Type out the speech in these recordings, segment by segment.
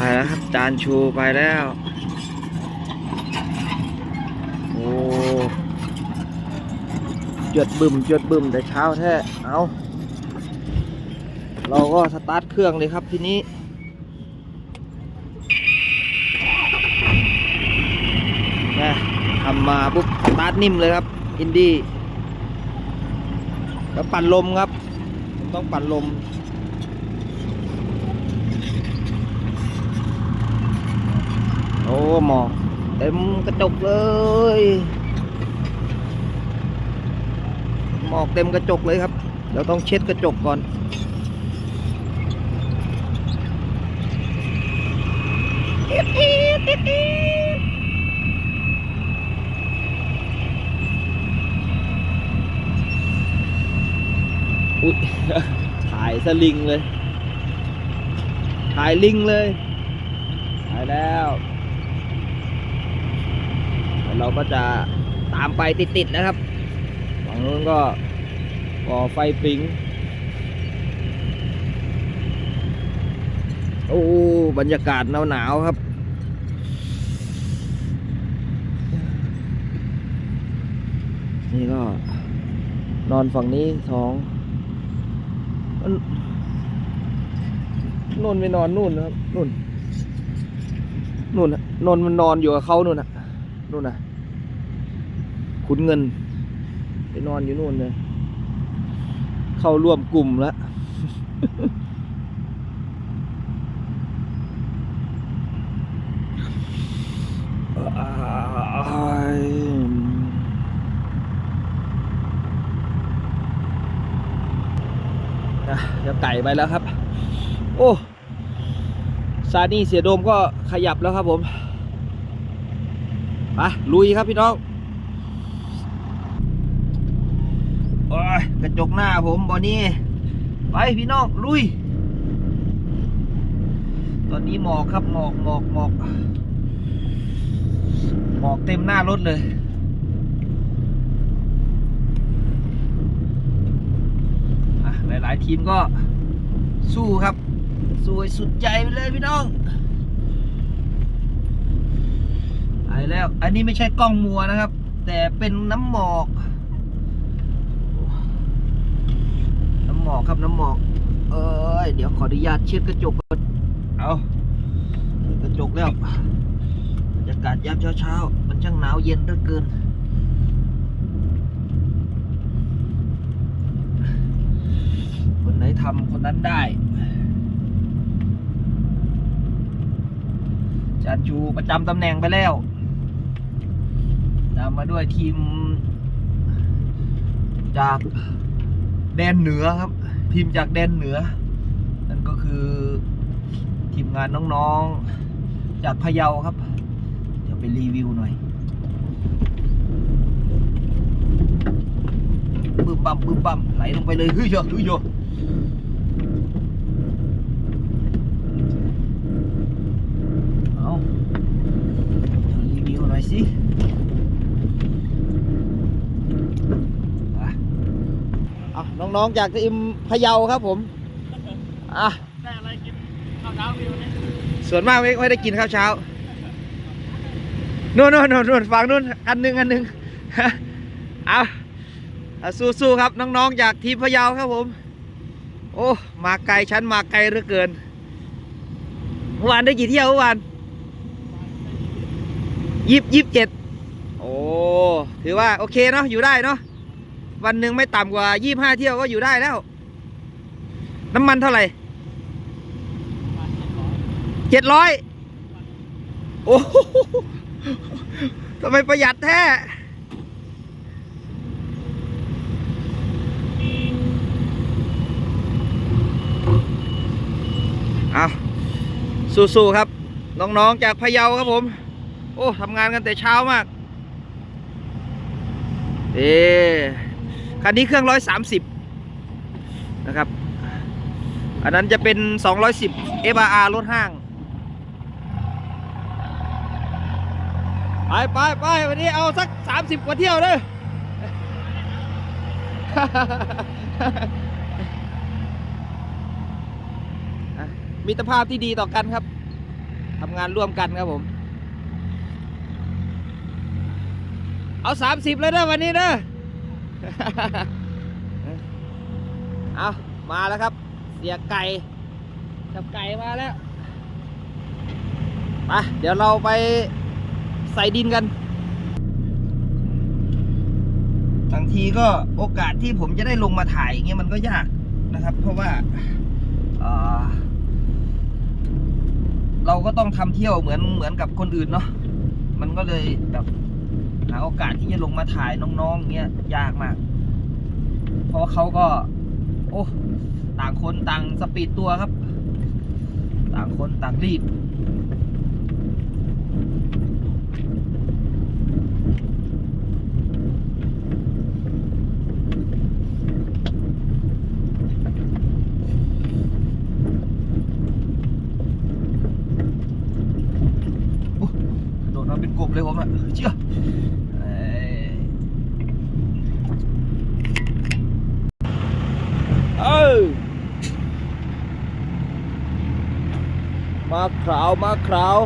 ไปแล้วครับ จานชูไปแล้ว โอ้จดบึมจดบึมแต่เช้าแท้ เอาเราก็สตาร์ทเครื่องเลยครับทีนี้นะทำมาปุ๊บสตาร์ทนิ่มเลยครับ อินดี้แล้วปั่นลมครับ ต้องปั่นลม โอ้หมอกเต็มกระจกเลยหมอกเต็มกระจกเลยครับเดี๋ยวต้องเช็ดกระจกก่อนอุ๊ยถ่ายสลิงเลย ถ่ายลิงเลย ถ่ายแล้ว เราก็จะตามไปติดๆนะครับฝั่งนู้นก็ก่อไฟปิงโอ้บรรยากาศหนาวๆครับ นี่ก็ นอนฝั่งนี้สองมันนุ่นไปนอนนู่นนะครับนู่น นู่นน่ะนนมันนอนอยู่กับเขานู่นนะนู่นนะ ขุนเงิน ไปนอนอยู่นู่นเลย เข้าร่วมกลุ่มแล้วนะเดี๋ยวไก่ไปแล้วครับ โอ้ซานี่เสียโดมก็ขยับแล้วครับผม ไปลุยครับพี่น้องโอ้ย กระจกหน้าผมบอนี้ไปพี่น้องลุย ตอนนี้หมอกครับหมอกหมอกหมอกหมอกเต็มหน้ารถเลยหลาย ๆ ทีมก็สู้ครับสู้สุดใจไปเลยพี่น้องไปแล้ว อันนี้ไม่ใช่กล้องมัวนะครับ แต่เป็นน้ำหมอก น้ำ หมอกครับน้ำหมอก เอ้ยเดี๋ยวขออนุญาตเช็ดกระจกก่อนเอาเช็ดกระจกแล้วบรรยากาศยามเช้าๆมันช่างหนาวเย็นเหลือเกินคนไหนทำคนนั้นได้จานจูประจำตำแหน่งไปแล้วตามมาด้วยทีมจาก แดนเหนือครับทีมจากแดนเหนือ นั่นก็คือทีมงานน้องๆ จากพะเยาครับ เดี๋ยวไปรีวิวหน่อยบึ้มบัมบึ้มบัมไหลลงไปเลยเฮ้ยโยเฮ้ยโยอาเดี๋ยวรีวิวหน่อยสิอะเอา น้องๆจากทีมพะเยาครับผมอะได้อะไรกินข้าวเช้าพี่วันนี้ส่วนมากไม่ค่ได้กินข้าวเช้านู่นนู่นนู่นนู่นฝั่งนู่นอันหนึ่งอันหนึ่งเอาเอาสู้ๆครับน้องๆจากทีมพะเยาครับผม โอ้มาไกลชั้นมาไกลเหลือเกินเมื่อวานได้กี่เที่ยวเมื่อวานยิบยิบเจ็ดโอ้ถือว่าโอเคเนาะอยู่ได้เนาะ วันหนึ่งไม่ต่ำกว่ายี่ห้าเที่ยวก็อยู่ได้แล้ว น้ำมันเท่าไหร่เจ็ดร้อยโอ้ทำไมประหยัดแท้เอาสู้ๆครับ น้องๆจากพะเยาครับผม โอ้ทำงานกันแต่เช้ามาก เอ๊ คันนี้เครื่องร้อยสามสิบนะครับ อันนั้นจะเป็น210 FRR รถห้าง ไปไปไปวันนี้เอาสัก30กว่าเที่ยวเลยมิตรภาพที่ดีต่อกันครับทำงานร่วมกันครับผม เอาสามสิบเลยเด้อวันนี้เด้อ เอามาแล้วครับ เสียไก่กับไก่มาแล้วไปเดี๋ยวเราไปใส่ดินกันบางทีก็โอกาสที่ผมจะได้ลงมาถ่ายอย่างเงี้ยมันก็ยากนะครับ เพราะว่าเอ่อเราก็ต้องทำเที่ยวเหมือนเหมือนกับคนอื่นเนาะมันก็เลยแบบ หาโอกาสที่จะลงมาถ่ายน้องๆเงี้ยยากมาก เพราะเขาก็ โอ้ต่างคนต่างสปีดตัวครับ ต่างคนต่างรีบ มาเป็นกบเลยผมอะเชื่อเอ้ยเอ้ยมาขาวมาขาว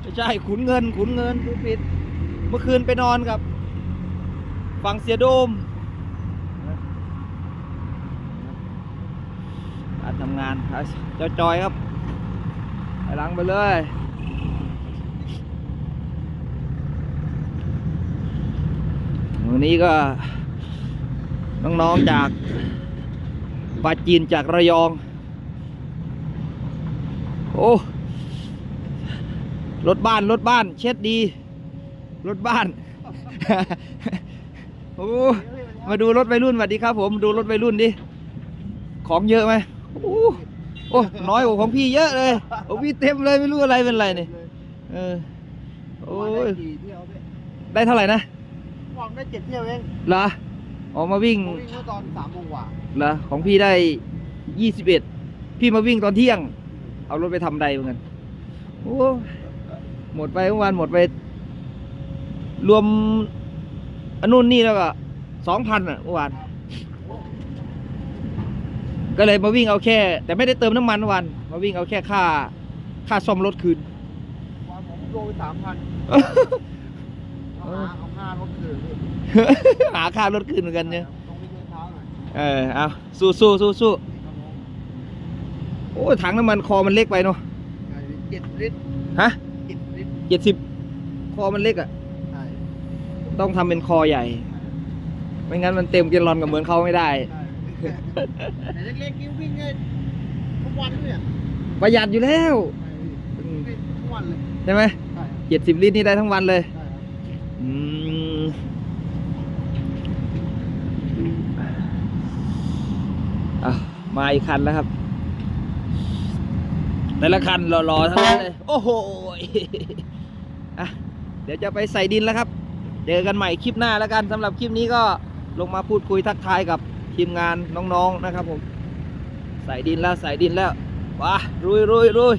ไม่ใช่ขุนเงิน ขุนเงินดูผิด เมื่อคืนไปนอนกับ ฟังเสียโดมกาทำงานเจ้าจอยครับไปหลังไปเลย วันนี้ก็ น้องๆจากปาจีนจากระยอง โอ้รถบ้านรถบ้าน เช็ดดี รถบ้าน โอ้มาดูรถวัยรุ่นสวัสดีครับ ผมดูรถวัยรุ่นดิ ของเยอะไหมโอ้โอ้น้อยกว่าของพี่เยอะเลยของพี่เต็มเลยไม่รู้อะไรเป็นไรเนี่ยเออโอ้ยกี่เที่ยวพี่ได้เท่าไหร่นะ วางได้เจ็ดเที่ยวเองเหรอออกมาวิ่งผมวิ่งเมื่อตอนสามโมงกว่าเหรอของพี่ได้ยี่สิบเอ็ดพี่มาวิ่งตอนเที่ยง เอารถไปทำใดเหมือนกันโอ้หมดไปเมื่อวานหมดไป รวมอันนู่นนี่แล้วก็สองพันอะเมื่อวานก็เลยมาวิ่งเอาแค่ แต่ไม่ได้เติมน้ำมันเมื่อวานมาวิ่งเอาแค่ค่า ค่าซ่อมรถคืน วันผมโดนสามพัน เอาหาเอาค่ารถคืนพี่หาค่ารถคืนเหมือนกันเนี่ยต้องวิ่งเช้าหน่อยเออเอาสู้สู้สู้สู้โอ้ยถังน้ำมันคอมันเล็กไปเนาะเจ็ดลิตรฮะเจ็ดลิตรเจ็ดสิบคอมันเล็กอะ่ะใช่ต้องทำเป็นคอใหญ่ ไม่งั้นมันเต็มเกลลอนกับเหมือนเขาไม่ได้ใช่แต่เล็กๆนี่วิ่งได้ทุกวันเลยอะประหยัดอยู่แล้วใช่พี่วิ่งทุกวันเลยใช่ไหมใช่ครับเจ็ดสิบลิตรนี่ได้ทั้งวันเลยใช่ครับ อืมอะมาอีกคันแล้วครับ แต่ละคันรอๆทั้งนั้นเลย โอ้โหอะเดี๋ยวจะไปใส่ดินแล้วครับ เจอกันใหม่คลิปหน้าแล้วกันสำหรับคลิปนี้ก็ลงมาพูดคุยทักทายกับทีมงานน้องๆนะครับผม ใส่ดินแล้วใส่ดินแล้วว้ารุยรุยรุย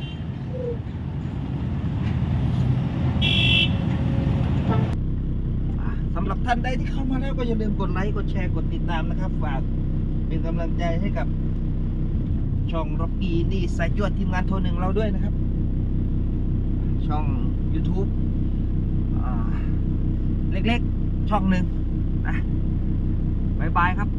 อะสำหรับ ท่านใดที่เข้ามาแล้วก็อย่าลืมกดไลค์กดแชร์กดติดตามนะครับ ฝากเป็นกำลังใจให้กับช่องร็อกกี้นี่สายจวดทีมงานโทรหนึ่งเราด้วยนะครับ ช่อง YouTube อเล็กๆ ช่องหนึ่งนะบายบายครับ